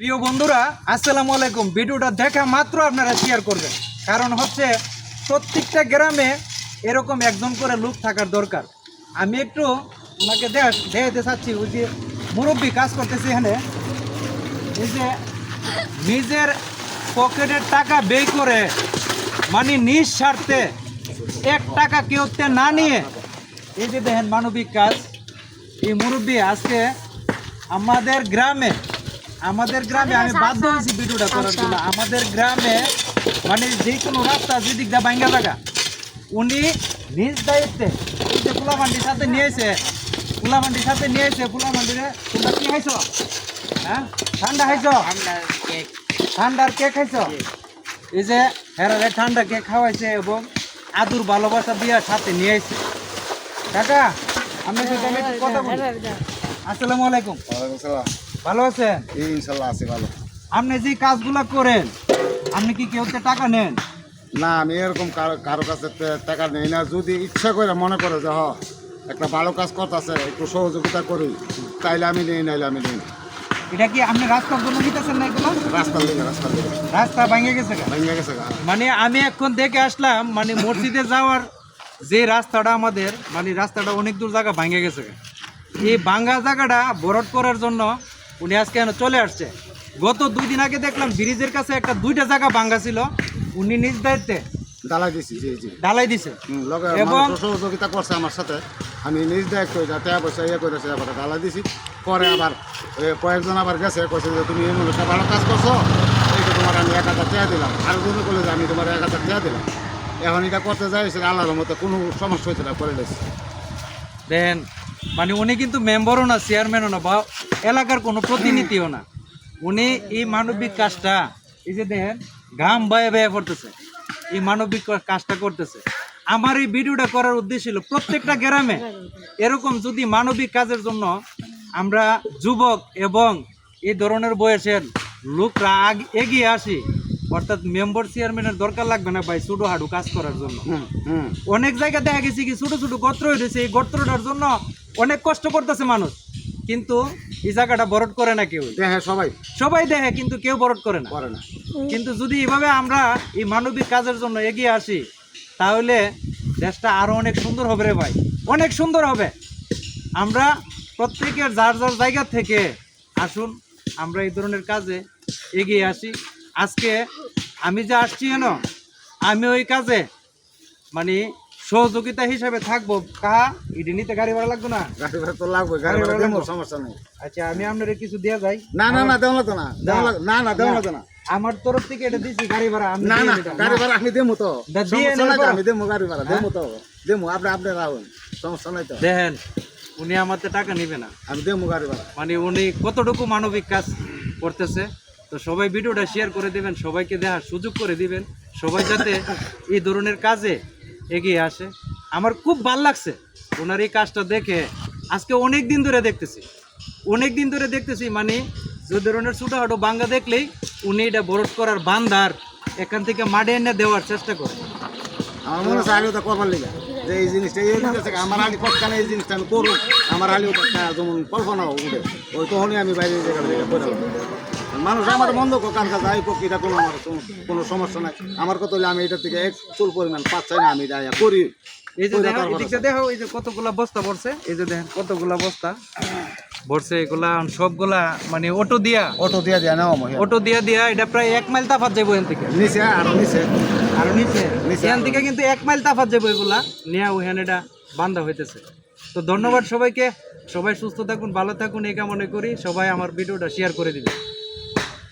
প্রিয় বন্ধুরা, আসসালামু আলাইকুম। ভিডিওটা দেখা মাত্র আপনারা শেয়ার করবেন। কারণ হচ্ছে, প্রত্যেকটা গ্রামে এরকম একজন করে লোক থাকার দরকার। আমি একটু দেখ- দেখাতে চাচ্ছি, ওই যে মুরব্বী কাজ করতেছে এখানে। এই যে নিজের পকেটের টাকা ব্যয় করে মানে নিঃস্বার্থে এক টাকা কেউতে না নিয়ে, এই যে দেখেন মানবিক কাজ। এই মুরব্বী আজকে আমাদের গ্রামে আমাদের গ্রামে আমি বাধ্য হয়েছি ভিডিওটা করার জন্য। আমাদের গ্রামে মানে যে কোনো রাস্তা যেদিক দিয়ে ভাঙ্গা থাকা উনি নিজ দায়িত্বে এই যে ফুলামান্ডির সাথে নিয়েছে ফুলামান্ডির সাথে নিয়েছে ফুলামান্ডিরে তোমরা কি খাইছো? হ্যাঁ? ঠান্ডা খাইছো? ঠান্ডার কেক খাইছো? এই যে হেরারে ঠান্ডা কেক খাওয়াইছে এবং আদুর ভালোবাসা দিয়ে সাথে নিয়ে এসে কাকা আমি যদি কথা বলি। আসসালামু আলাইকুম। ওয়ালাইকুম সালাম। ভালো আছেন? ইনশাল্লাহ আছি ভালো। আপনি যে কাজগুলো করেন আপনি কি কেউতে টাকা নেন? না আমি এরকম কারও কাছে টাকা নেই না। যদি ইচ্ছা করে মনে করে যে হ একটা ভালো কাজ করতেছে একটু সহযোগিতা করি তাইলে আমি নেই নাইলে আমি নেই। এটা কি আপনি রাস্তার জন্য নিতেছেন না এগুলো? রাস্তার দিকে রাস্তার দিকে রাস্তা ভেঙে গেছে? ভেঙে গেছে। মানে আমি এখন দেখে আসলাম মানে মসজিদে যাওয়ার যে রাস্তাটা আমাদের মানে রাস্তাটা অনেক দূর জায়গা ভেঙে গেছে। এই ভাঙ্গা জায়গাটা বরট করার জন্য উনি আজকে চলে আসছে। গত দুই দিন আগে দেখলাম ব্রিজের কাছে একটা দুইটা জায়গা ভাঙ্গা ছিল। উনি নিজ দায়িত্বে ডালাই দিছি জি জি। ঢালাই দিছে। এবং- সহযোগিতা করছে আমার সাথে। আমি নিজ দায়িত্ব যাতে পয়সা ইয়ে করেছে এবার ডালাই দিছি। পরে আবার কয়েকজন আবার গেছে কয়েছে যে তুমি এই মূলত ভালো কাজ করছ এইটা তোমার আমি এক হাজার টাকা দিলাম। আর দুজন বলে যে আমি তোমার এক হাজার টাকা দিলাম। এখন এটা করতে যাই সেটা আল্লাহর মতো কোনো সমস্যা হয়েছে না করে দিচ্ছি দেন মানে উনি কিন্তু মেম্বারও না, চেয়ারম্যানও না, বা এলাকার কোনো প্রতিনিধিও না। উনি এই মানবিক কাজটা, এই যে দেখেন, ঘাম বয়ে বয়ে পড়তেছে। এই মানবিক কাজটা করতেছে। আমার এই ভিডিওটা করার উদ্দেশ্য ছিল প্রত্যেকটা গ্রামে এরকম যদি মানবিক কাজের জন্য আমরা যুবক এবং এই ধরনের বয়সের লোকরা এগিয়ে আসি অর্থাৎ মেম্বার চেয়ারম্যানের দরকার লাগবে না ভাই ছোটো হাডু কাজ করার জন্য। অনেক জায়গা দেখা গেছে কি ছোট ছোট গর্ত হয়েছে এই গর্তটার জন্য অনেক কষ্ট করতেছে মানুষ। কিন্তু এই জায়গাটা বরট করে না কেউ। দেখে সবাই। সবাই দেখে কিন্তু কেউ বরট করে না। করে না। কিন্তু যদি এভাবে আমরা এই মানবিক কাজের জন্য এগিয়ে আসি তাহলে দেশটা আরও অনেক সুন্দর হবে রে ভাই। অনেক সুন্দর হবে। আমরা প্রত্যেকের যার যার জায়গা থেকে আসুন আমরা এই ধরনের কাজে এগিয়ে আসি। আজকে আমি যে আসছি কেন আমি ওই কাজে মানে সহযোগিতা হিসাবে থাকব। কা ইডি নিতে গাড়ি ভাড়া লাগবে না? গাড়ি ভাড়া তো লাগবে গাড়ি ভাড়া দেবো সমস্যা নেই। আচ্ছা আমি আপনার কিছু দেওয়া যাই। না না না দেওয়া লাগতো না না না দেওয়া লাগতো না। আমার তরফ থেকে এটা দিচ্ছি গাড়ি ভাড়া আমি না না গাড়ি ভাড়া আমি দেবো তো। দিয়ে আমি দেবো গাড়ি ভাড়া দেবো তো দেবো আপনি আপনি রাখুন সমস্যা নাই তো। দেখেন উনি আমাতে টাকা নিবে না। আমি দেবো গাড়ি ভাড়া। মানে উনি কতটুকু মানবিক কাজ করতেছে তো সবাই ভিডিওটা শেয়ার করে দিবেন, সবাইকে দেখার সুযোগ করে দিবেন, সবাই যাতে এই ধরনের কাজে এগিয়ে আসে। আমার খুব ভালো লাগছে ওনার এই কাজটা দেখে। আজকে অনেক দিন ধরে দেখতেছি, অনেক দিন ধরে দেখতেছি মানে যে ধরনের ছোটোখাটো বাঙ্গা দেখলেই উনি এটা বরট করার বান্দার এখান থেকে মাঠে এনে দেওয়ার চেষ্টা করে। আমার মনে হচ্ছে আলিও তো যে এই জিনিসটা এই জিনিসটা আমার আলি কতখানে এই জিনিসটা আমি করুন আমার আলিও একটা যেমন কল্পনা ওই তখনই আমি বাইরে জায়গা করে মানুষ আমার বন্ধ কার কাছে আই এটা কোনো আমার কোনো- সমস্যা নাই। আমার কত হলে আমি এটার থেকে এক চুল পরিমাণ পাচ্ছাই না আমি যাই করি। এই যে দেখো তারপরে এদিকটা দেখো এই যে কতগুলা বস্তা পড়ছে এই যে দেখেন কতগুলা বস্তা ভরছে এগুলা সবগুলা মানে অটো দিয়া। অটো দিয়ে দিয়া নেওয়া অটো দিয়া দিয়া এটা প্রায় এক মাইল তাফাত যাব এখান থেকে। নিচে আর নিচে। আর নিচে? নিচে। এখান থেকে কিন্তু এক মাইল তাফাত যাব এগুলা নেয়া ওখানে এটা বান্ধা হইতেছে। তো ধন্যবাদ সবাইকে সবাই সুস্থ থাকুন ভালো থাকুন এই কামনে করি সবাই আমার ভিডিওটা শেয়ার করে দিবে